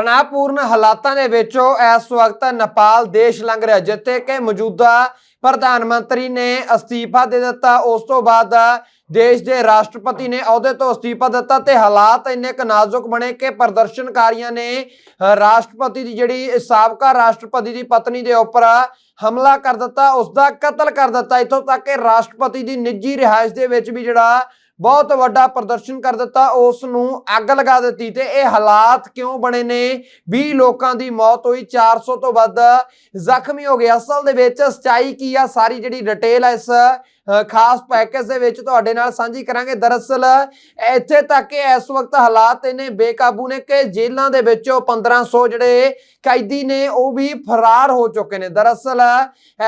ਤਣਾਅਪੂਰਨ ਹਾਲਾਤਾਂ ਦੇ ਵਿੱਚੋਂ ਇਸ ਵਕਤ ਨੇਪਾਲ ਦੇਸ਼ ਲੰਘ ਰਿਹਾ, ਜਿੱਥੇ ਕਿ ਮੌਜੂਦਾ ਪ੍ਰਧਾਨ ਮੰਤਰੀ ਨੇ ਅਸਤੀਫਾ ਦੇ ਦਿੱਤਾ। ਉਸ ਤੋਂ ਬਾਅਦ ਦੇਸ਼ ਦੇ ਰਾਸ਼ਟਰਪਤੀ ਨੇ ਅਹੁਦੇ ਤੋਂ ਅਸਤੀਫਾ ਦਿੱਤਾ ਤੇ ਹਾਲਾਤ ਇੰਨੇ ਕੁ ਨਾਜ਼ੁਕ ਬਣੇ ਕਿ ਪ੍ਰਦਰਸ਼ਨਕਾਰੀਆਂ ਨੇ ਰਾਸ਼ਟਰਪਤੀ ਦੀ ਜਿਹੜੀ, ਸਾਬਕਾ ਰਾਸ਼ਟਰਪਤੀ ਦੀ ਪਤਨੀ ਦੇ ਉੱਪਰ ਹਮਲਾ ਕਰ ਦਿੱਤਾ ਉਸ ਦਾ ਕਤਲ ਕਰ ਦਿੱਤਾ। ਇਥੋਂ ਤੱਕ ਕਿ ਰਾਸ਼ਟਰਪਤੀ ਦੀ ਨਿੱਜੀ ਰਿਹਾਇਸ਼ ਦੇ ਵਿੱਚ ਵੀ ਜਿਹੜਾ ਬਹੁਤ ਵੱਡਾ ਪ੍ਰਦਰਸ਼ਨ ਕਰ ਦਿੱਤਾ ਉਸ ਨੂੰ ਅੱਗ ਲਗਾ ਦਿੱਤੀ ਤੇ ਇਹ ਹਾਲਾਤ ਕਿਉਂ ਬਣੇ ਨੇ? 20 ਲੋਕਾਂ ਦੀ ਮੌਤ ਹੋਈ 400 ਤੋਂ ਵੱਧ ਜ਼ਖਮੀ ਹੋ ਗਏ। ਅਸਲ ਦੇ ਵਿੱਚ ਸਚਾਈ ਕੀ ਆ? ਸਾਰੀ ਜਿਹੜੀ ਡਿਟੇਲ ਆ ਇਸ ਖਾਸ ਪੈਕੇਜ ਦੇ ਵਿੱਚ ਤੁਹਾਡੇ ਨਾਲ ਸਾਂਝੀ ਕਰਾਂਗੇ। ਦਰਅਸਲ, ਇੱਥੇ ਤੱਕ ਕਿ ਇਸ ਵਕਤ ਹਾਲਾਤ ਇਹਨੇ ਬੇਕਾਬੂ ਨੇ ਕਿ ਜੇਲ੍ਹਾਂ ਦੇ ਵਿੱਚੋਂ 1500 ਜਿਹੜੇ ਕੈਦੀ ਨੇ, ਉਹ ਵੀ ਫਰਾਰ ਹੋ ਚੁੱਕੇ ਨੇ। ਦਰਅਸਲ,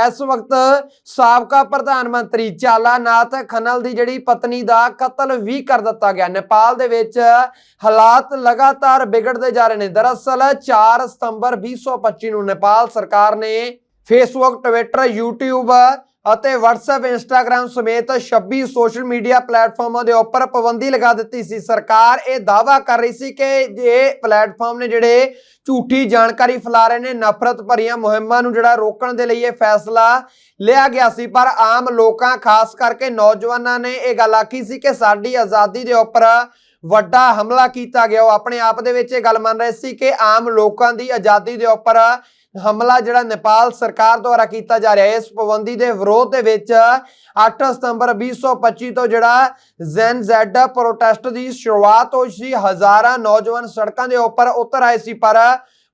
ਇਸ ਵਕਤ ਸਾਬਕਾ ਪ੍ਰਧਾਨ ਮੰਤਰੀ ਚਾਲਾਨਾਥ ਖਨਲ ਦੀ ਜਿਹੜੀ ਪਤਨੀ ਦਾ ਕਤਲ ਵੀ ਕਰ ਦਿੱਤਾ ਗਿਆ। ਨੇਪਾਲ ਦੇ ਵਿੱਚ ਹਾਲਾਤ ਲਗਾਤਾਰ ਵਿਗੜਦੇ ਜਾ ਰਹੇ ਨੇ। ਦਰਅਸਲ 4 ਸਤੰਬਰ 2025 ਨੂੰ ਨੇਪਾਲ ਸਰਕਾਰ ਨੇ ਫੇਸਬੁੱਕ, ਟਵਿੱਟਰ YouTube ਅਤੇ WhatsApp, Instagram ਸਮੇਤ 26 ਸੋਸ਼ਲ ਮੀਡੀਆ ਪਲੇਟਫਾਰਮਾਂ ਦੇ ਉੱਪਰ ਪਾਬੰਦੀ ਲਗਾ ਦਿੱਤੀ ਸੀ। ਸਰਕਾਰ ਇਹ ਦਾਅਵਾ ਕਰ ਰਹੀ ਸੀ ਕਿ ਇਹ ਪਲੇਟਫਾਰਮ ਨੇ ਜਿਹੜੇ ਝੂਠੀ ਜਾਣਕਾਰੀ ਫੈਲਾ ਰਹੇ ਨੇ, ਨਫ਼ਰਤ ਭਰੀਆਂ ਮੁਹਿੰਮਾਂ ਨੂੰ ਜਿਹੜਾ ਰੋਕਣ ਦੇ ਲਈ ਇਹ ਫੈਸਲਾ ਲਿਆ ਗਿਆ ਸੀ। ਪਰ ਆਮ ਲੋਕਾਂ, ਖਾਸ ਕਰਕੇ ਨੌਜਵਾਨਾਂ ਨੇ ਇਹ ਗੱਲ ਆਖੀ ਸੀ ਕਿ ਸਾਡੀ ਆਜ਼ਾਦੀ ਦੇ ਉੱਪਰ ਵੱਡਾ ਹਮਲਾ ਕੀਤਾ ਗਿਆ। ਉਹ ਆਪਣੇ ਆਪ ਦੇ ਵਿੱਚ ਇਹ ਗੱਲ ਮੰਨ ਰਹੇ ਸੀ ਕਿ ਆਮ ਲੋਕਾਂ ਦੀ ਆਜ਼ਾਦੀ ਦੇ ਉੱਪਰ ਹਮਲਾ ਜਿਹੜਾ ਨੇਪਾਲ ਸਰਕਾਰ ਦੁਆਰਾ ਕੀਤਾ ਜਾ ਰਿਹਾ ਹੈ, ਇਸ ਪਾਬੰਦੀ ਦੇ ਵਿਰੋਧ ਦੇ ਵਿੱਚ 8 ਸਤੰਬਰ 2025 ਤੋਂ ਜਿਹੜਾ ਜ਼ੈਨ ਜ਼ੈਡ ਪ੍ਰੋਟੈਸਟ ਦੀ ਸ਼ੁਰੂਆਤ ਹੋਈ ਸੀ, ਹਜ਼ਾਰਾਂ ਨੌਜਵਾਨ ਸੜਕਾਂ ਦੇ ਉੱਪਰ ਉਤਰ ਆਏ ਸੀ, ਪਰ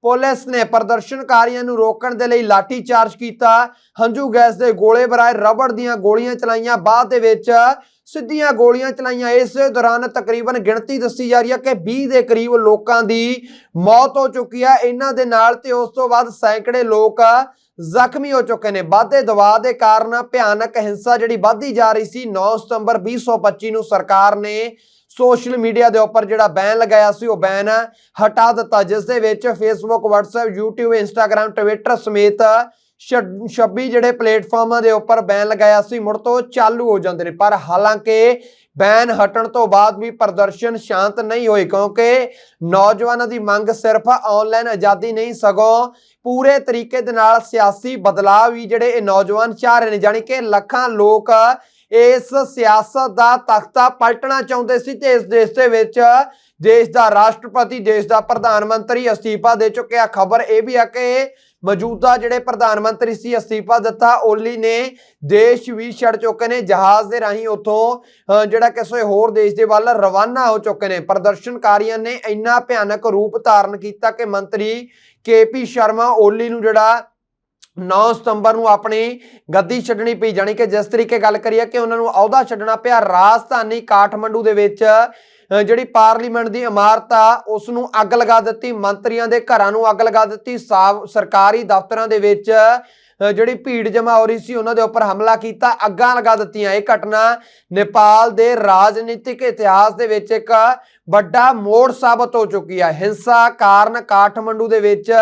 ਪੁਲਿਸ ਨੇ ਪ੍ਰਦਰਸ਼ਨਕਾਰੀਆਂ ਨੂੰ ਰੋਕਣ ਦੇ ਲਈ ਲਾਠੀ ਚਾਰਜ ਕੀਤਾ। ਹੰਝੂ ਗੈਸ ਦੇ ਗੋਲੇ ਬਰਾਏ ਰਬੜ ਦੀਆਂ ਗੋਲੀਆਂ ਚਲਾਈਆਂ, ਬਾਅਦ ਦੇ ਵਿੱਚ ਸਿੱਧੀਆਂ ਗੋਲੀਆਂ ਚਲਾਈਆਂ। ਇਸ ਦੌਰਾਨ ਤਕਰੀਬਨ ਗਿਣਤੀ ਦੱਸੀ ਜਾ ਰਹੀ ਹੈ ਕਿ 20 ਦੇ ਕਰੀਬ ਲੋਕਾਂ ਦੀ ਮੌਤ ਹੋ ਚੁੱਕੀ ਹੈ। ਇਹਨਾਂ ਦੇ ਨਾਲ ਤੇ ਉਸ ਤੋਂ ਬਾਅਦ ਸੈਂਕੜੇ ਲੋਕ ਜ਼ਖਮੀ ਹੋ ਚੁੱਕੇ ਨੇ। ਵਾਧੇ ਦਬਾਅ ਦੇ ਕਾਰਨ ਭਿਆਨਕ ਹਿੰਸਾ ਜਿਹੜੀ ਵੱਧਦੀ ਜਾ ਰਹੀ ਸੀ 9 ਸਤੰਬਰ 2025 ਨੂੰ ਸਰਕਾਰ ਨੇ ਸੋਸ਼ਲ ਮੀਡੀਆ ਦੇ ਉੱਪਰ ਜਿਹੜਾ ਬੈਨ ਲਗਾਇਆ ਸੀ, ਉਹ ਬੈਨ ਹਟਾ ਦਿੱਤਾ, ਜਿਸ ਦੇ ਵਿੱਚ Facebook WhatsApp, YouTube, Instagram, Twitter ਸਮੇਤ 26 ਜਿਹੜੇ ਪਲੇਟਫਾਰਮਾਂ ਦੇ ਉੱਪਰ ਬੈਨ ਲਗਾਇਆ ਸੀ, ਮੁੜ ਤੋਂ ਚਾਲੂ ਹੋ ਜਾਂਦੇ ਨੇ। ਪਰ ਹਾਲਾਂਕਿ ਬੈਨ ਹਟਣ ਤੋਂ ਬਾਅਦ ਵੀ ਪ੍ਰਦਰਸ਼ਨ ਸ਼ਾਂਤ ਨਹੀਂ ਹੋਏ, ਕਿਉਂਕਿ ਨੌਜਵਾਨਾਂ ਦੀ ਮੰਗ ਸਿਰਫ ਆਨਲਾਈਨ ਆਜ਼ਾਦੀ ਨਹੀਂ, ਸਗੋਂ ਪੂਰੇ ਤਰੀਕੇ ਦੇ ਨਾਲ ਸਿਆਸੀ ਬਦਲਾਅ ਵੀ ਜਿਹੜੇ ਇਹ ਨੌਜਵਾਨ ਚਾਹ ਰਹੇ ਨੇ। ਜਾਣੀ ਕਿ ਲੱਖਾਂ ਲੋਕ ਇਸ ਸਿਆਸਤ ਦਾ ਤਖਤਾ ਪਲਟਣਾ ਚਾਹੁੰਦੇ ਸੀ ਤੇ ਇਸ ਦੇਸ਼ ਦੇ ਵਿੱਚ ਦੇਸ਼ ਦਾ ਰਾਸ਼ਟਰਪਤੀ, ਦੇਸ਼ ਦਾ ਪ੍ਰਧਾਨ ਮੰਤਰੀ ਅਸਤੀਫਾ ਦੇ ਚੁੱਕਿਆ ਖਬਰ ਇਹ ਵੀ ਆ ਕਿ ਮੌਜੂਦਾ ਜਿਹੜੇ ਪ੍ਰਧਾਨ ਮੰਤਰੀ ਸੀ, ਅਸਤੀਫਾ ਦਿੱਤਾ, ਓਲੀ ਨੇ ਦੇਸ਼ ਵੀ ਛੱਡ ਚੁੱਕੇ ਨੇ, ਜਹਾਜ਼ ਦੇ ਰਾਹੀਂ ਉਥੋਂ ਜਿਹੜਾ ਕਿਸੇ ਹੋਰ ਦੇਸ਼ ਦੇ ਵੱਲ ਰਵਾਨਾ ਹੋ ਚੁੱਕੇ ਨੇ। ਪ੍ਰਦਰਸ਼ਨਕਾਰੀਆਂ ਨੇ ਇੰਨਾ ਭਿਆਨਕ ਰੂਪ ਧਾਰਨ ਕੀਤਾ ਕਿ ਮੰਤਰੀ ਕੇਪੀ ਸ਼ਰਮਾ ਓਲੀ ਨੂੰ ਜਿਹੜਾ 9 ਸਤੰਬਰ ਨੂੰ ਆਪਣੀ ਗੱਦੀ ਛੱਡਣੀ ਪਈ, ਜਾਣੀ ਕਿ ਜਿਸ ਤਰੀਕੇ ਗੱਲ ਕਰੀਏ ਕਿ ਉਹਨਾਂ ਨੂੰ ਅਹੁਦਾ ਛੱਡਣਾ ਪਿਆ, ਰਾਜਧਾਨੀ ਕਾਠਮੰਡੂ ਦੇ ਵਿੱਚ ਜਿਹੜੀ ਪਾਰਲੀਮੈਂਟ ਦੀ ਇਮਾਰਤ ਆ ਉਸ ਨੂੰ ਅੱਗ ਲਗਾ ਦਿੱਤੀ, ਮੰਤਰੀਆਂ ਦੇ ਘਰਾਂ ਨੂੰ ਅੱਗ ਲਗਾ ਦਿੱਤੀ ਸਾਬ ਸਰਕਾਰੀ ਦਫ਼ਤਰਾਂ ਦੇ ਵਿੱਚ ਜਿਹੜੀ ਭੀੜ ਜਮਾ ਹੋ ਰਹੀ ਸੀ, ਉਹਨਾਂ ਦੇ ਉੱਪਰ ਹਮਲਾ ਕੀਤਾ, ਅੱਗਾਂ ਲਗਾ ਦਿੱਤੀਆਂ ਇਹ ਘਟਨਾ। ਨੇਪਾਲ ਦੇ ਰਾਜਨੀਤਿਕ ਇਤਿਹਾਸ ਦੇ ਵਿੱਚ ਇੱਕ ਵੱਡਾ ਮੋੜ ਸਾਬਤ ਹੋ ਚੁੱਕੀ ਹੈ ਹਿੰਸਾ ਕਾਰਨ ਕਾਠਮੰਡੂ ਦੇ ਵਿੱਚ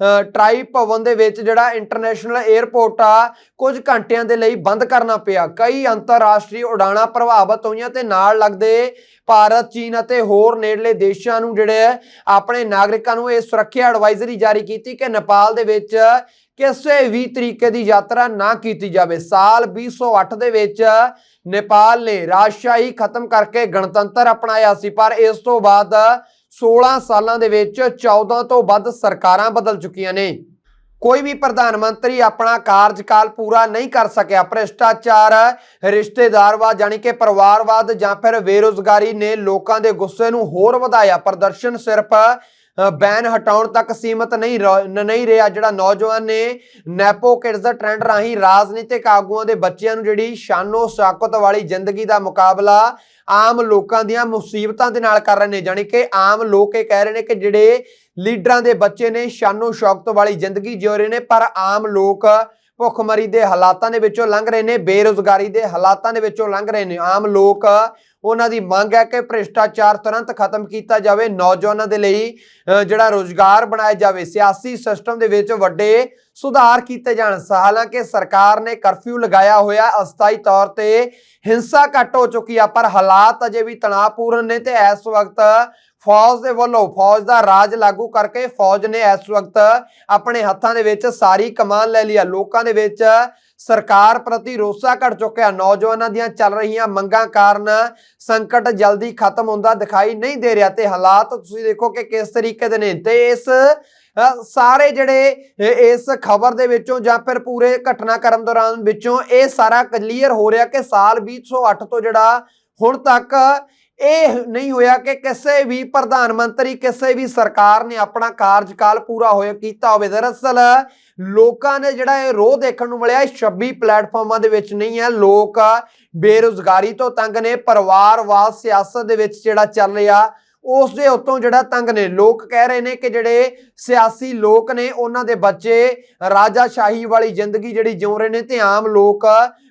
ਟਰਾਈ ਭਵਨ ਦੇ ਵਿੱਚ ਜਿਹੜਾ ਇੰਟਰਨੈਸ਼ਨਲ 에ਅਰਪੋਰਟ ਆ, ਕੁਝ ਘੰਟਿਆਂ ਦੇ ਲਈ ਬੰਦ ਕਰਨਾ ਪਿਆ। ਕਈ ਅੰਤਰਰਾਸ਼ਟਰੀ ਉਡਾਣਾਂ ਪ੍ਰਭਾਵਿਤ ਹੋਈਆਂ ਤੇ ਨਾਲ ਲੱਗਦੇ ਭਾਰਤ, ਚੀਨ ਅਤੇ ਹੋਰ ਨੇੜਲੇ ਦੇਸ਼ਾਂ ਨੂੰ ਜਿਹੜੇ ਆਪਣੇ ਨਾਗਰਿਕਾਂ ਨੂੰ ਇਹ ਸੁਰੱਖਿਆ ਐਡਵਾਈਜ਼ਰੀ ਜਾਰੀ ਕੀਤੀ ਕਿ ਨੇਪਾਲ ਦੇ ਵਿੱਚ ਕਿਸੇ ਵੀ ਤਰੀਕੇ ਦੀ ਯਾਤਰਾ ਨਾ ਕੀਤੀ ਜਾਵੇ। ਸਾਲ 2008 ਦੇ ਵਿੱਚ ਨੇਪਾਲ ਨੇ ਰਾਜਸ਼ਾਹੀ ਖਤਮ ਕਰਕੇ ਗਣਤੰਤਰ ਅਪਣਾਇਆ ਸੀ, ਪਰ ਇਸ ਤੋਂ ਬਾਅਦ 16 ਸਾਲਾਂ ਦੇ ਵਿੱਚ 14 ਤੋਂ ਵੱਧ ਸਰਕਾਰਾਂ ਬਦਲ ਚੁੱਕੀਆਂ ਨੇ। ਕੋਈ ਵੀ ਪ੍ਰਧਾਨ ਮੰਤਰੀ ਆਪਣਾ ਕਾਰਜਕਾਲ ਪੂਰਾ ਨਹੀਂ ਕਰ ਸਕਿਆ। ਭ੍ਰਿਸ਼ਟਾਚਾਰ ਰਿਸ਼ਤੇਦਾਰਵਾਦ ਜਾਨੀ ਕਿ ਪਰਿਵਾਰਵਾਦ ਜਾਂ ਫਿਰ ਬੇਰੋਜ਼ਗਾਰੀ ਨੇ ਲੋਕਾਂ ਦੇ ਗੁੱਸੇ ਨੂੰ ਹੋਰ ਵਧਾਇਆ। ਪ੍ਰਦਰਸ਼ਨ ਸਿਰਫ ਬੈਨ ਹਟਾਉਣ ਤੱਕ ਸੀਮਤ ਨਹੀਂ ਰ- ਨਹੀਂ ਰਿਹਾ। ਜਿਹੜਾ ਨੌਜਵਾਨ ਨੇ ਨੈਪੋ ਕਿਡਸ ਦਾ ਟ੍ਰੈਂਡ ਰਾਹੀਂ ਰਾਜਨੀਤਿਕ ਆਗੂਆਂ ਦੇ ਬੱਚਿਆਂ ਨੂੰ ਜਿਹੜੀ ਸ਼ਾਨੋ ਸ਼ਾਕਤ ਵਾਲੀ ਜ਼ਿੰਦਗੀ ਦਾ ਮੁਕਾਬਲਾ ਆਮ ਲੋਕਾਂ ਦੀਆਂ ਮੁਸੀਬਤਾਂ ਦੇ ਨਾਲ ਕਰ ਰਹੇ ਨੇ, ਜਾਣੀ ਕਿ ਆਮ ਲੋਕ ਇਹ ਕਹਿ ਰਹੇ ਨੇ ਕਿ ਜਿਹੜੇ ਲੀਡਰਾਂ ਦੇ ਬੱਚੇ ਨੇ, ਸ਼ਾਨੋ ਸ਼ੌਕਤ ਵਾਲੀ ਜ਼ਿੰਦਗੀ ਜਿਉ ਰਹੇ ਨੇ, ਪਰ ਆਮ ਲੋਕ ਭੁੱਖਮਰੀ ਦੇ ਹਾਲਾਤਾਂ ਦੇ ਵਿੱਚੋਂ ਲੰਘ ਰਹੇ ਨੇ, ਬੇਰੋਜ਼ਗਾਰੀ ਦੇ ਹਾਲਾਤਾਂ ਦੇ ਵਿੱਚੋਂ ਲੰਘ ਰਹੇ ਨੇ। ਆਮ ਲੋਕ ਉਹਨਾਂ ਦੀ ਮੰਗ ਹੈ ਕਿ ਭ੍ਰਿਸ਼ਟਾਚਾਰ ਤੁਰੰਤ ਖਤਮ ਕੀਤਾ ਜਾਵੇ, ਨੌਜਵਾਨਾਂ ਦੇ ਲਈ ਜਿਹੜਾ ਰੋਜ਼ਗਾਰ ਬਣਾਇਆ ਜਾਵੇ। ਸਿਆਸੀ ਸਿਸਟਮ ਦੇ ਵਿੱਚ ਵੱਡੇ ਸੁਧਾਰ ਕੀਤੇ ਜਾਣ। ਹਾਲਾਂਕਿ ਸਰਕਾਰ ਨੇ ਕਰਫਿਊ ਲਗਾਇਆ ਹੋਇਆ, ਅਸਥਾਈ ਤੌਰ ਤੇ ਹਿੰਸਾ ਘੱਟ ਹੋ ਚੁੱਕੀ ਆ, ਪਰ ਹਾਲਾਤ ਅਜੇ ਵੀ ਤਣਾਅਪੂਰਨ ਨੇ ਤੇ ਇਸ ਵਕਤ ਫੌਜ ਦੇ ਵੱਲੋਂ, ਫੌਜ ਦਾ ਰਾਜ ਲਾਗੂ ਕਰਕੇ ਫੌਜ ਨੇ ਇਸ ਵਕਤ ਆਪਣੇ ਹੱਥਾਂ ਦੇ ਵਿੱਚ ਸਾਰੀ ਕਮਾਨ ਲੈ ਲਿਆ ਲੋਕਾਂ ਦੇ ਵਿੱਚ ਸਰਕਾਰ ਪ੍ਰਤੀ ਰੋਸਾ ਘਟ ਚੁੱਕਿਆ। ਨੌਜਵਾਨਾਂ ਦੀਆਂ ਚੱਲ ਰਹੀਆਂ ਮੰਗਾਂ ਕਾਰਨ ਸੰਕਟ ਜਲਦੀ ਖਤਮ ਹੁੰਦਾ ਦਿਖਾਈ ਨਹੀਂ ਦੇ ਰਿਹਾ ਤੇ ਹਾਲਾਤ ਤੁਸੀਂ ਦੇਖੋ ਕਿ ਕਿਸ ਤਰੀਕੇ ਦੇ ਨੇ ਤੇ ਇਸ ਸਾਰੇ ਜਿਹੜੇ ਇਸ ਖਬਰ ਦੇ ਵਿੱਚੋਂ ਜਾਂ ਫਿਰ ਪੂਰੇ ਘਟਨਾਕ੍ਰਮ ਦੌਰਾਨ ਵਿੱਚੋਂ ਇਹ ਸਾਰਾ ਕਲੀਅਰ ਹੋ ਰਿਹਾ ਕਿ ਸਾਲ 2008 ਤੋਂ ਜਿਹੜਾ ਹੁਣ ਤੱਕ ਇਹ ਨਹੀਂ ਹੋਇਆ ਕਿ ਕਿਸੇ ਵੀ ਪ੍ਰਧਾਨ ਮੰਤਰੀ, ਕਿਸੇ ਵੀ ਸਰਕਾਰ ਨੇ ਆਪਣਾ ਕਾਰਜਕਾਲ ਪੂਰਾ ਹੋਇਆ, ਕੀਤਾ ਹੋਵੇ। ਦਰਅਸਲ ਲੋਕਾਂ ਨੇ ਜਿਹੜਾ ਇਹ ਰੋਹ ਦੇਖਣ ਨੂੰ ਮਿਲਿਆ, ਇਹ 26 ਪਲੇਟਫਾਰਮਾਂ ਦੇ ਵਿੱਚ ਨਹੀਂ ਹੈ। ਲੋਕ ਬੇਰੁਜ਼ਗਾਰੀ ਤੋਂ ਤੰਗ ਨੇ ਪਰਿਵਾਰਵਾਦ ਸਿਆਸਤ ਦੇ ਵਿੱਚ ਜਿਹੜਾ ਚੱਲ ਰਿਹਾ ਉਸ ਦੇ ਉੱਤੋਂ ਜਿਹੜਾ ਤੰਗ ਨੇ, ਲੋਕ ਕਹਿ ਰਹੇ ਨੇ ਕਿ ਜਿਹੜੇ ਸਿਆਸੀ ਲੋਕ ਨੇ, ਉਹਨਾਂ ਦੇ ਬੱਚੇ ਰਾਜਾਸ਼ਾਹੀ ਵਾਲੀ ਜ਼ਿੰਦਗੀ ਜਿਹੜੀ ਜਿਉ ਰਹੇ ਨੇ ਤੇ ਆਮ ਲੋਕ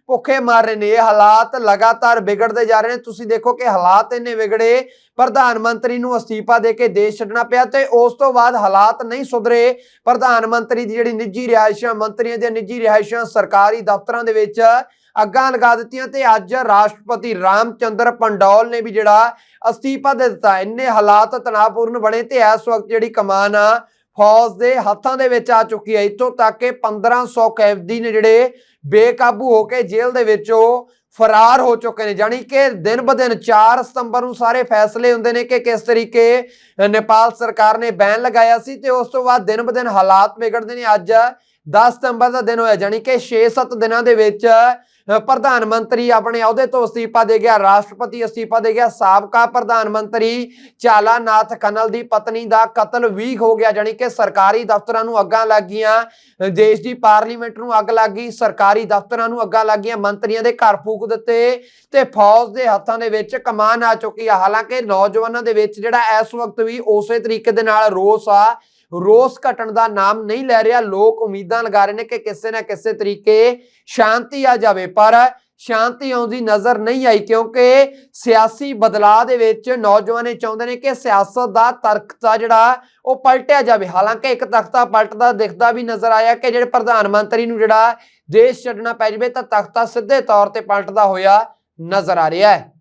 ਭੁੱਖੇ ਮਾਰ ਰਹੇ ਨੇ। ਇਹ ਹਾਲਾਤ ਲਗਾਤਾਰ ਵਿਗੜਦੇ ਜਾ ਰਹੇ ਨੇ। ਤੁਸੀਂ ਦੇਖੋ ਕਿ ਹਾਲਾਤ ਇੰਨੇ ਵਿਗੜੇ, ਪ੍ਰਧਾਨ ਮੰਤਰੀ ਨੂੰ ਅਸਤੀਫਾ ਦੇ ਕੇ ਦੇਸ਼ ਛੱਡਣਾ ਪਿਆ ਤੇ ਉਸ ਤੋਂ ਬਾਅਦ ਹਾਲਾਤ ਨਹੀਂ ਸੁਧਰੇ। ਪ੍ਰਧਾਨ ਮੰਤਰੀ ਦੀ ਜਿਹੜੀ ਨਿੱਜੀ ਰਿਹਾਇਸ਼ਾਂ, ਮੰਤਰੀਆਂ ਦੀਆਂ ਨਿੱਜੀ ਰਿਹਾਇਸ਼ਾਂ ਸਰਕਾਰੀ ਦਫ਼ਤਰਾਂ ਦੇ ਵਿੱਚ ਅੱਗਾਂ ਲਗਾ ਦਿੱਤੀਆਂ ਤੇ ਅੱਜ ਰਾਸ਼ਟਰਪਤੀ ਰਾਮਚੰਦਰ ਪੰਡੌਲ ਨੇ ਵੀ ਜਿਹੜਾ ਅਸਤੀਫਾ ਦੇ ਦਿੱਤਾ। ਇੰਨੇ ਹਾਲਾਤ ਤਣਾਅਪੂਰਨ ਬਣੇ ਤੇ ਇਸ ਵਕਤ ਜਿਹੜੀ ਕਮਾਨ ਆ, ਫੌਜ ਦੇ ਹੱਥਾਂ ਦੇ ਵਿੱਚ ਆ ਚੁੱਕੀ ਹੈ। ਇੱਥੋਂ ਤੱਕ ਕਿ 1500 ਕੈਦੀ ਨੇ ਜਿਹੜੇ ਬੇਕਾਬੂ ਹੋ ਕੇ ਜੇਲ੍ਹ ਦੇ ਵਿੱਚੋਂ ਫਰਾਰ ਹੋ ਚੁੱਕੇ ਨੇ। ਜਾਨੀ ਕਿ ਦਿਨ ਬ ਦਿਨ 4 ਸਤੰਬਰ ਨੂੰ ਸਾਰੇ ਫੈਸਲੇ ਹੁੰਦੇ ਨੇ ਕਿ ਕਿਸ ਤਰੀਕੇ ਨੇਪਾਲ ਸਰਕਾਰ ਨੇ ਬੈਨ ਲਗਾਇਆ ਸੀ ਤੇ ਉਸ ਤੋਂ ਬਾਅਦ ਦਿਨ ਬ ਦਿਨ ਹਾਲਾਤ ਵਿਗੜਦੇ ਨੇ। ਅੱਜ 10 ਸਤੰਬਰ ਦਾ ਦਿਨ ਹੋਇਆ ਜਾਨੀ ਕਿ 6-7 ਦਿਨਾਂ ਦੇ ਵਿੱਚ ਪ੍ਰਧਾਨ ਮੰਤਰੀ ਆਪਣੇ ਅਹੁਦੇ ਤੋਂ ਅਸਤੀਫਾ ਦੇ ਗਿਆ, ਰਾਸ਼ਟਰਪਤੀ ਅਸਤੀਫਾ ਦੇ ਗਿਆ, ਸਾਬਕਾ ਪ੍ਰਧਾਨ ਮੰਤਰੀ ਚਾਲਾ ਨਾਥ ਕਨਲ ਦੀ ਪਤਨੀ ਦਾ ਕਤਲ ਵੀ ਹੋ ਗਿਆ ਜਾਨੀ ਕਿ ਸਰਕਾਰੀ ਦਫ਼ਤਰਾਂ ਨੂੰ ਅੱਗਾਂ ਲੱਗ ਗਈਆਂ ਦੇਸ਼ ਦੀ ਪਾਰਲੀਮੈਂਟ ਨੂੰ ਅੱਗ ਲੱਗ ਗਈ, ਸਰਕਾਰੀ ਦਫ਼ਤਰਾਂ ਨੂੰ ਅੱਗਾਂ ਲੱਗ ਗਈਆਂ, ਮੰਤਰੀਆਂ ਦੇ ਘਰ ਫੂਕ ਦਿੱਤੇ ਤੇ ਫੌਜ ਦੇ ਹੱਥਾਂ ਦੇ ਵਿੱਚ ਕਮਾਨ ਆ ਚੁੱਕੀ ਆ। ਹਾਲਾਂਕਿ ਨੌਜਵਾਨਾਂ ਦੇ ਵਿੱਚ ਜਿਹੜਾ ਇਸ ਵਕਤ ਵੀ ਉਸੇ ਤਰੀਕੇ ਦੇ ਨਾਲ ਰੋਸ ਆ ਰੋਸ ਘਟਣ ਦਾ ਨਾਮ ਨਹੀਂ ਲੈ ਰਿਹਾ। ਲੋਕ ਉਮੀਦਾਂ ਲਗਾ ਰਹੇ ਨੇ ਕਿ ਕਿਸੇ ਨਾ ਕਿਸੇ ਤਰੀਕੇ ਸ਼ਾਂਤੀ ਆ ਜਾਵੇ। ਪਰ ਸ਼ਾਂਤੀ ਆਉਂਦੀ ਨਜ਼ਰ ਨਹੀਂ ਆਈ ਕਿਉਂਕਿ ਸਿਆਸੀ ਬਦਲਾਅ ਦੇ ਵਿੱਚ ਨੌਜਵਾਨ ਇਹ ਚਾਹੁੰਦੇ ਨੇ ਕਿ ਸਿਆਸਤ ਦਾ ਤਖਤਾ ਜਿਹੜਾ, ਉਹ ਪਲਟਿਆ ਜਾਵੇ। ਹਾਲਾਂਕਿ ਇੱਕ ਤਖਤਾ ਪਲਟਦਾ ਦਿਖਦਾ ਵੀ ਨਜ਼ਰ ਆਇਆ ਕਿ ਜਿਹੜੇ ਪ੍ਰਧਾਨ ਮੰਤਰੀ ਨੂੰ ਜਿਹੜਾ ਦੇਸ਼ ਛੱਡਣਾ ਪੈ ਜਾਵੇ, ਤਾਂ ਤਖਤਾ ਸਿੱਧੇ ਤੌਰ ਤੇ ਪਲਟਦਾ ਹੋਇਆ ਨਜ਼ਰ ਆ ਰਿਹਾ ਹੈ।